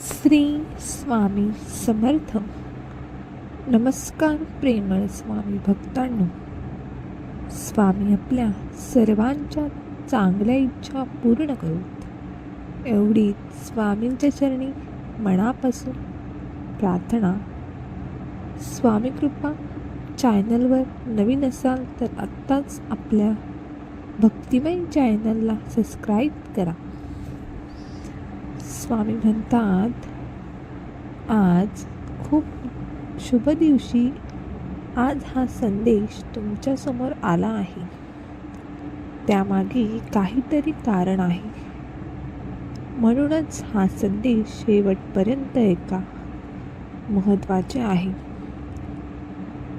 श्री स्वामी समर्थ. नमस्कार प्रेमळ स्वामी भक्तांनो. स्वामी आपल्या सर्वांच्या चांगल्या इच्छा पूर्ण करूत. एवढी स्वामींच्या चरणी मनापासून प्रार्थना. स्वामी कृपा चॅनलवर नवीन असाल तर आत्ताच आपल्या भक्तिमय चॅनलला सबस्क्राईब करा. स्वामी म्हणतात आज खूप शुभ दिवशी आज हा संदेश तुमच्यासमोर आला आहे. त्यामागे काहीतरी कारण आहे. म्हणूनच हा संदेश शेवटपर्यंत ऐका. महत्त्वाचे आहे.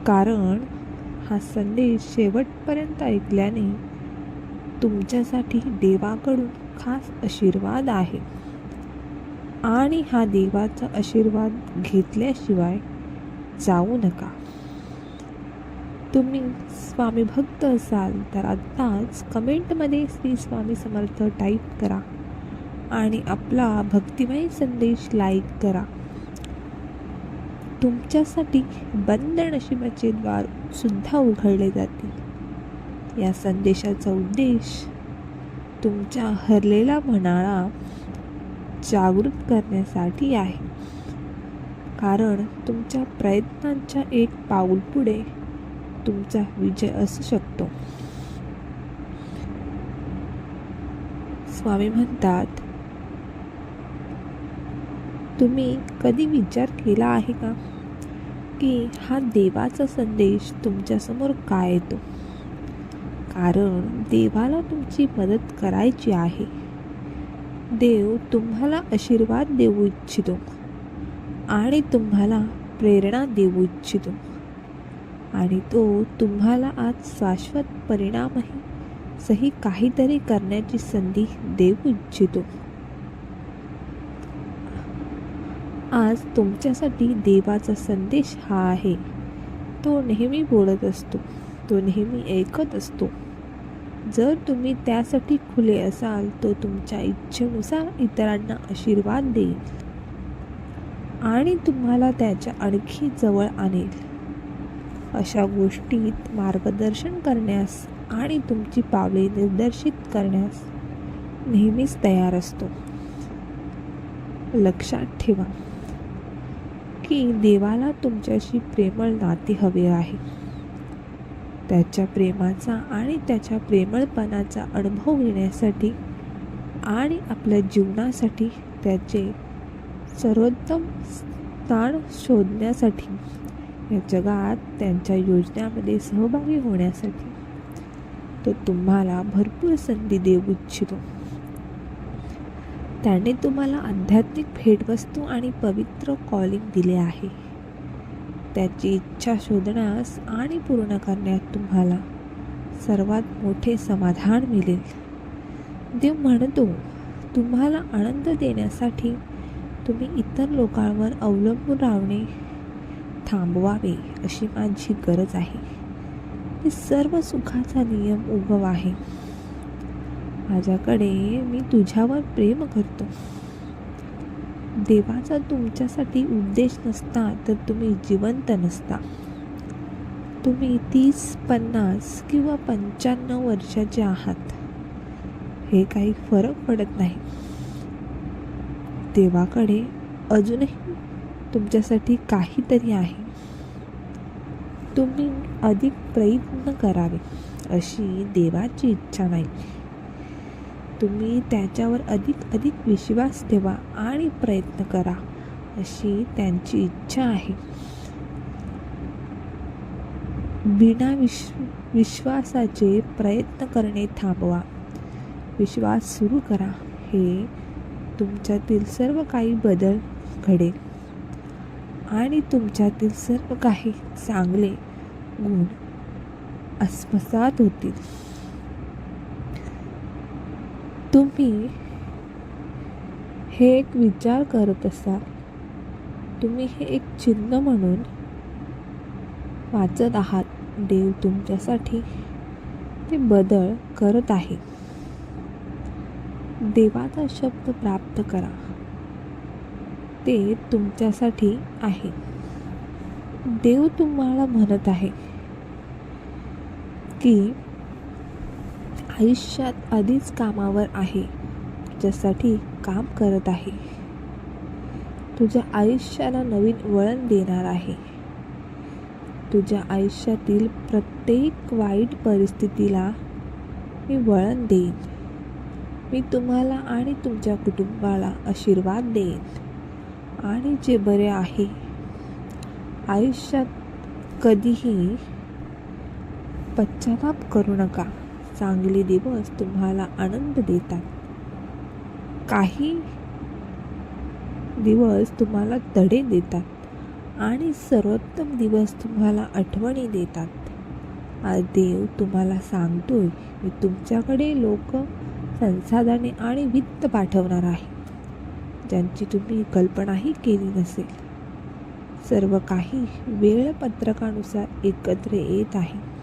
कारण हा संदेश शेवटपर्यंत ऐकल्याने तुमच्यासाठी देवाकडून खास आशीर्वाद आहे. आणि हा देवाचा आशीर्वाद घेतल्याशिवाय जाऊ नका. तुम्ही स्वामी भक्त असाल तर आत्ताच कमेंटमध्ये श्री स्वामी समर्थ टाईप करा आणि आपला भक्तिमय संदेश लाईक करा. तुमच्यासाठी बंद नशिबाचे द्वार सुद्धा उघडले जातील. या संदेशाचा उद्देश तुमच्या हरलेला म्हणाळा जागृत करण्यासाठी आहे. कारण तुमच्या प्रयत्नांच्या एक पाऊल पुढे तुमचा विजय असू शकतो. स्वामी म्हणतात तुम्ही कधी विचार केला आहे का की हा देवाचा संदेश तुमच्यासमोर काय येतो? कारण देवाला तुमची मदत करायची आहे. देव तुम्हाला आशीर्वाद देऊ इच्छितो. आणि तुम्हाला प्रेरणा देऊ इच्छितो. आणि तो तुम्हाला आज शाश्वत परिणामही सही काहीतरी करण्याची संधी देऊ इच्छितो. आज तुमच्यासाठी देवाचा संदेश हा आहे. तो नेहमी बोलत असतो. तो नेहमी ऐकत असतो. जर तुम्ही त्यासाठी खुले असाल तो तुमच्या इच्छेनुसार इतरांना आशीर्वाद देईल आणि तुम्हाला त्याच्या आणखी जवळ आणेल. अशा गोष्टीत मार्गदर्शन करण्यास आणि तुमची पावले निर्देशित करण्यास नेहमीच तयार असतो. लक्षात ठेवा की देवाला तुमच्याशी प्रेमळ नाते हवे आहे. त्याच्या प्रेमाचा आणि त्याच्या प्रेमळपणाचा अनुभव घेण्यासाठी आणि आपल्या जीवनासाठी त्याचे सर्वोत्तम स्थान शोधण्यासाठी या जगात त्यांच्या योजनेमध्ये सहभागी होण्यासाठी तो तुम्हाला भरपूर संधी देऊ इच्छितो. त्याने तुम्हाला आध्यात्मिक भेटवस्तू आणि पवित्र कॉलिंग दिले आहे. त्याची इच्छा शोधण्यास आणि पूर्ण करण्यात तुम्हाला सर्वात मोठे समाधान मिळेल. देव म्हणतो तुम्हाला आनंद देण्यासाठी तुम्ही इतर लोकांवर अवलंबून राहणे थांबवावे अशी माझी गरज आहे. हे सर्व सुखाचा नियम उगव आहे. माझ्याकडे मी तुझ्यावर प्रेम करतो. देवाचा तुमच्यासाठी उद्देश नसता तर तुम्ही जिवंत नसता. तुम्ही तीस पन्नास किंवा पंच्याण्णव वर्षाचे आहात. हे काही फरक पडत नाही. देवाकडे अजूनही तुमच्यासाठी काहीतरी आहे. तुम्ही अधिक प्रयत्न करावे अशी देवाची इच्छा नाही. तुम्ही त्याच्यावर अधिक अधिक विश्वास ठेवा आणि प्रयत्न करा अशी त्यांची इच्छा आहे. बिना विश विश्वासाचे प्रयत्न करणे थांबवा. विश्वास सुरू करा हे तुमच्यातील सर्व काही बदल घडेल. आणि तुमच्यातील सर्व काही चांगले गुण आत्मसात होतील. तुम्ही हे एक विचार करत असाल तुम्ही हे एक चिन्ह म्हणून वाचत आहात. देव तुमच्यासाठी ते बदल करत आहे. देवाचा शब्द प्राप्त करा. ते तुमच्यासाठी आहे. देव तुम्हाला म्हणत आहे की आयुष्यात आधीच कामावर आहे ज्यासाठी काम करत आहे. तुझ्या आयुष्याला नवीन वळण देणार आहे. तुझ्या आयुष्यातील प्रत्येक वाईट परिस्थितीला मी वळण देईन. मी तुम्हाला आणि तुमच्या कुटुंबाला आशीर्वाद देईन. आणि जे बरे आहे आयुष्यात कधीही पश्चाताप करू नका. चांगले दिवस तुम्हाला आनंद देतात. काही दिवस तुम्हाला तडे देतात आणि सर्वोत्तम दिवस तुम्हाला आठवणी देतात. आज देव तुम्हाला सांगतोय मी तुमच्याकडे लोक संसाधने आणि वित्त पाठवणार आहे. ज्यांची तुम्ही कल्पनाही केली नसेल. सर्व काही वेळपत्रकानुसार एकत्र येत आहे.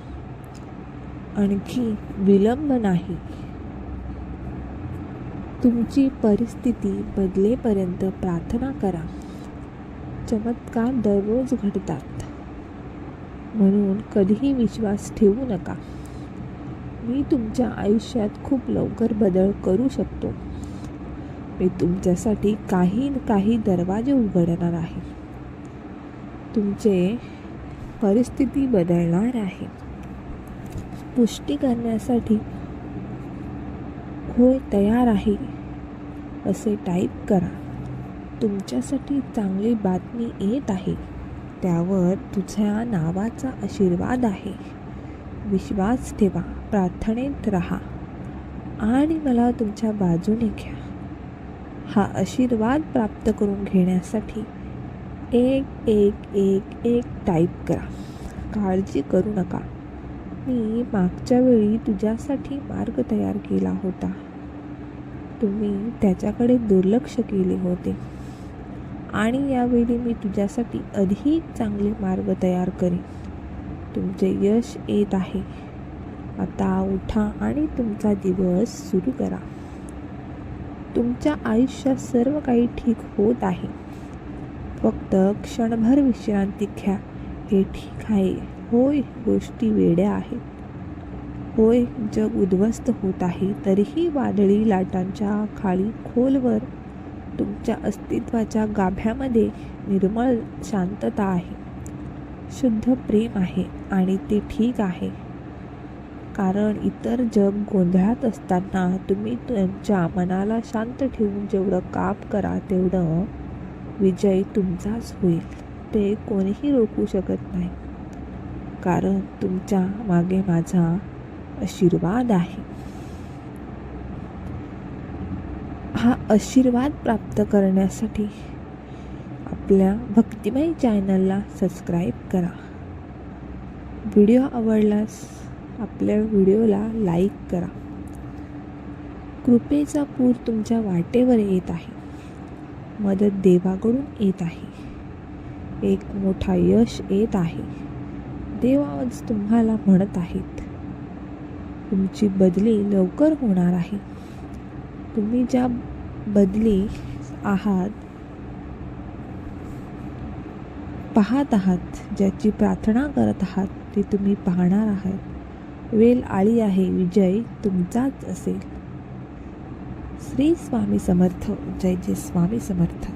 आणखी विलंब नाही. तुमची परिस्थिती बदलेपर्यंत प्रार्थना करा. चमत्कार दररोज घडतात. म्हणून कधीही विश्वास ठेवू नका. मी तुमच्या आयुष्यात खूप लवकर बदल करू शकतो. मी तुमच्यासाठी काही काही दरवाजे उघडणार आहे. तुमचे परिस्थिती बदलणार आहे. पुष्टी करण्यासाठी होय तयार आहे असे टाईप करा. तुमच्यासाठी चांगली बातमी येत आहे त्यावर तुझ्या नावाचा आशीर्वाद आहे. विश्वास ठेवा प्रार्थनेत राहा आणि मला तुमच्या बाजूने घ्या. हा आशीर्वाद प्राप्त करून घेण्यासाठी एक एक एक एक टाईप करा. काळजी करू नका. मी मागच्या वेळी तुझ्यासाठी मार्ग तयार केला होता. तुम्ही त्याच्याकडे दुर्लक्ष केले होते. आणि यावेळी मी तुझ्यासाठी अधिक चांगले मार्ग तयार करेन. तुमचे यश येत आहे. आता उठा आणि तुमचा दिवस सुरू करा. तुमच्या आयुष्यात सर्व काही ठीक होत आहे. फक्त क्षणभर विश्रांती घ्या. हे ठीक आहे. होय गोष्टी वेड्या आहेत. होय जग उद्ध्वस्त होत आहे तरीही वादळी लाटांच्या खाली खोलवर तुमच्या अस्तित्वाच्या गाभ्यामध्ये निर्मळ शांतता आहे. शुद्ध प्रेम आहे आणि ते ठीक आहे. कारण इतर जग गोंधळात असताना तुम्ही तुमच्या मनाला शांत ठेवून जेवढं काम करा तेवढं विजय तुमचाच होईल. ते कोणीही रोखू शकत नाही. कारण तुमच्या मागे माझा आशीर्वाद आहे. हा आशीर्वाद प्राप्त करण्यासाठी आपल्या भक्तिमय चॅनलला सबस्क्राईब करा. व्हिडिओ आवडल्यास आपल्या व्हिडिओला लाईक करा. कृपेचा पूर तुमच्या वाटेवर येत आहे. मदत देवाकडून येत आहे. एक मोठा यश येत आहे. देव आज तुम्हाला म्हणत आहेत. तुमची बदली लवकर होणार आहे. तुम्ही ज्या बदली आहात पाहत आहात ज्याची प्रार्थना करत आहात ते तुम्ही पाहणार आहात. वेल आळी आहे विजय तुमचाच असेल. श्री स्वामी समर्थ जय जय स्वामी समर्थ.